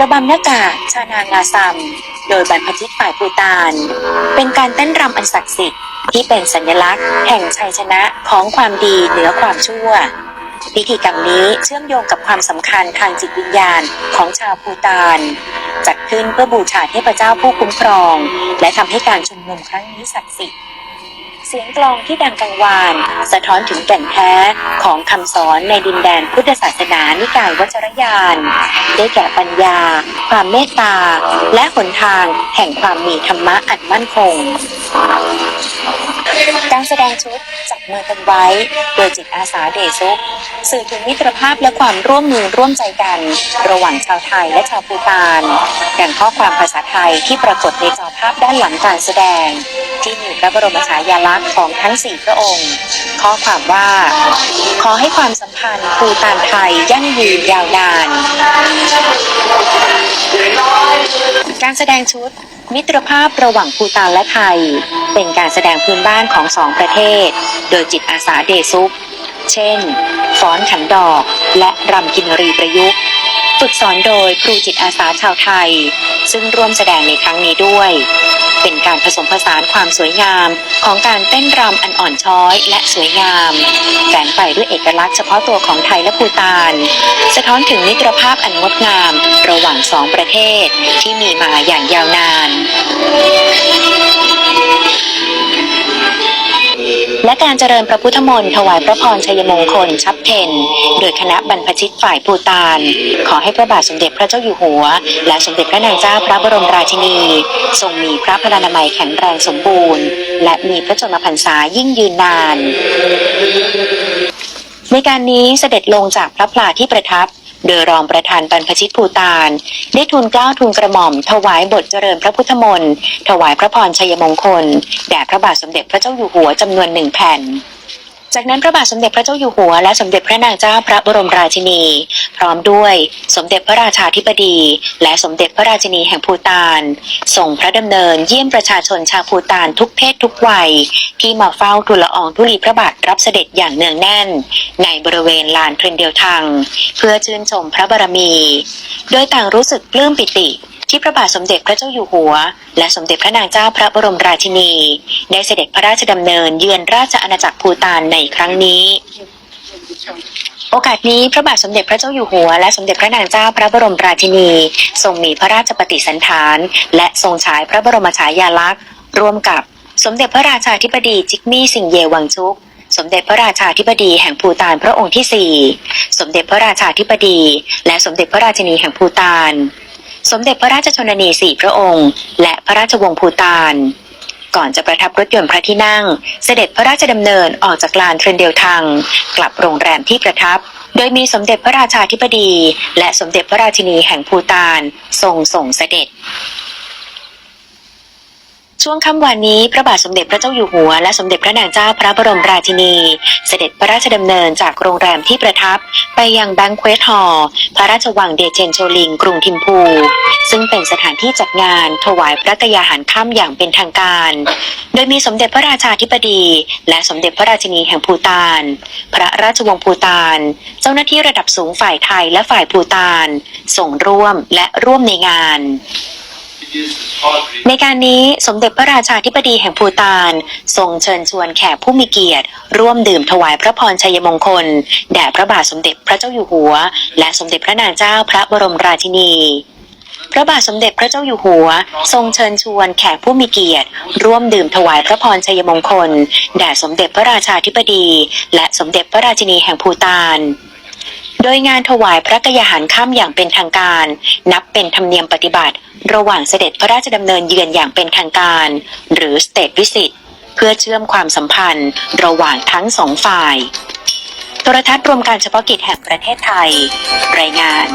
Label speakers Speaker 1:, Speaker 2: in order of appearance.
Speaker 1: ระบำหน้ากากชานางาซัม โดยบรรพชิตฝ่ายปูตาน เป็นการเต้นรำอันศักดิ์สิทธิ์ที่เป็นสัญลักษณ์ แห่งชัยชนะของความดีเหนือความชั่ว พิธีกรรมนี้เชื่อมโยงกับความสำคัญทางจิตวิญญาณของชาวปูตาน จัดขึ้นเพื่อบูชาเทพเจ้าผู้คุ้มครอง และทำให้การชุมนุมครั้งนี้ศักดิ์สิทธิ์ เสียงกลองที่ดังกังวาน สะท้อนถึงแก่นแท้ของคำสอนในดินแดนพุทธศาสนานิกายวัจรยาน ได้แก่ปัญญา ความเมตตา และหนทางแห่งความมีธรรมะอันมั่นคง การแสดงชุดจับมือกันไว้ โดยจิตอาสาเดซุกสื่อถึงมิตรภาพและความร่วมมือร่วมใจกัน ระหว่างชาวไทยและชาวปูตานดังข้อความภาษาไทยที่ปรากฏในจอภาพด้านหลังการแสดง ที่มีพระบรมฉายาลักษณ์ของทั้งสี่พระองค์ ข้อความว่า ขอให้ความสัมพันธ์ปูตานไทยยั่งยืนยาวนาน การแสดงชุด มิตรภาพระหว่างภูตานและไทย เป็นการแสดงพื้นบ้านของสองประเทศ โดยจิตอาสาเดซุป เช่น ฟ้อนขันดอกและรำกินรีประยุกต์ ฝึกสอนโดยครูจิตอาสาชาวไทย ซึ่งร่วมแสดงในครั้งนี้ด้วย เป็นการผสมผสานความสวยงามของการเต้นรำอันอ่อนช้อยและสวยงามแฝงไปด้วยเอกลักษณ์เฉพาะตัวของไทยและภูตาน สะท้อนถึงมิตรภาพอันงดงาม ระหว่างสองประเทศที่มีมาอย่างยาวนาน และการเจริญพระพุทธมนต์ถวายพระพรชัยมงคลชับเพนโดยคณะบรรพชิตฝ่ายปูตาน ขอให้พระบาทสมเด็จพระเจ้าอยู่หัว และสมเด็จพระนางเจ้าพระบรมราชินี ทรงมีพระพลานามัยแข็งแรงสมบูรณ์ และมีพระชนมพรรษายิ่งยืนนาน ในการนี้เสด็จลงจากพระพลาที่ประทับ โดยรองประธานบรรพชิตภูตาน ได้ทูลเกล้าทูลกระหม่อม ถวายบทเจริญพระพุทธมนต์ถวายพระพรชัยมงคล แด่พระบาทสมเด็จพระเจ้าอยู่หัวจำนวนหนึ่งแผ่นจากนั้นพระบาทสมเด็จพระเจ้าอยู่หัวและสมเด็จพระนางเจ้าพระบรมราชินี พร้อมด้วยสมเด็จพระราชาธิบดี และสมเด็จพระราชินีแห่งภูตานส่งพระดำเนินเยี่ยมประชาชนชาวภูตานทุกเพศทุกวัย ที่มาเฝ้าทูลลอองธุลีพระบาทรับเสด็จอย่างเนืองแน่น ในบริเวณลานเพลนเดียวทังเพื่อชื่นชมพระบารมี โดยต่างรู้สึกปลื้มปิติที่พระบาทสมเด็จพระเจ้าอยู่หัว และสมเด็จพระนางเจ้าพระบรมราชินี ได้เสด็จพระราชดำเนินเยือนราชอาณาจักรภูตานในครั้งนี้ โอกาสนี้พระบาทสมเด็จพระเจ้าอยู่หัว และสมเด็จพระนางเจ้าพระบรมราชินี ทรงมีพระราชปฏิสันฐาน และทรงฉายพระบรมฉายาลักษณ์ร่วมกับสมเด็จพระราชาธิบดีจิกมี่สิงเยวังชุก สมเด็จพระราชาธิบดีแห่งภูตานพระองค์ที่สี่สมเด็จพระราชาธิบดี และสมเด็จพระราชินีแห่งภูตาน สมเด็จพระราชชนนีสี่พระองค์ และพระราชวงศ์ภูตาน ก่อนจะประทับรถยนต์พระที่นั่ง เสด็จพระราชดำเนินออกจากลานเทรนเดลทัง กลับโรงแรมที่ประทับ โดยมีสมเด็จพระราชาธิบดี และสมเด็จพระราชินีแห่งภูตานทรงส่งเสด็จ ช่วงค่ำวันนี้พระบาทสมเด็จพระเจ้าอยู่หัว และสมเด็จพระนางเจ้าพระบรมราชินี เสด็จพระราชดำเนินจากโรงแรมที่ประทับ ไปยังแบงค์เควสฮอล์พระราชวังเดเจนโชลิง กรุงทิมพู ซึ่งเป็นสถานที่จัดงานถวายพระกยาหารค่ำอย่างเป็นทางการ โดยมีสมเด็จพระราชาธิบดี และสมเด็จพระราชินีแห่งภูตาน พระราชวงศ์ภูตาน เจ้าหน้าที่ระดับสูงฝ่ายไทยและฝ่ายภูตาน ส่งร่วมและร่วมในงาน ในการนี้สมเด็จพระราชาธิบดีแห่งภูตานทรงเชิญชวนแขกผู้มีเกียรติ ร่วมดื่มถวายพระพรชัยมงคล แด่พระบาทสมเด็จพระเจ้าอยู่หัว และสมเด็จพระนางเจ้าพระบรมราชินี พระบาทสมเด็จพระเจ้าอยู่หัว ทรงเชิญชวนแขกผู้มีเกียรติ ร่วมดื่มถวายพระพรชัยมงคล แด่สมเด็จพระราชาธิบดี และสมเด็จพระราชินีแห่งภูตาน โดยงานถวายพระกยาหารค่ำอย่างเป็นทางการ นับเป็นธรรมเนียมปฏิบัติ ระหว่างเสด็จพระราชดำเนินเยือนอย่างเป็นทางการ หรือ State Visit เพื่อเชื่อมความสัมพันธ์ ระหว่างทั้งสองฝ่าย โทรทัศน์รวมการเฉพาะกิจแห่งประเทศไทย รายงาน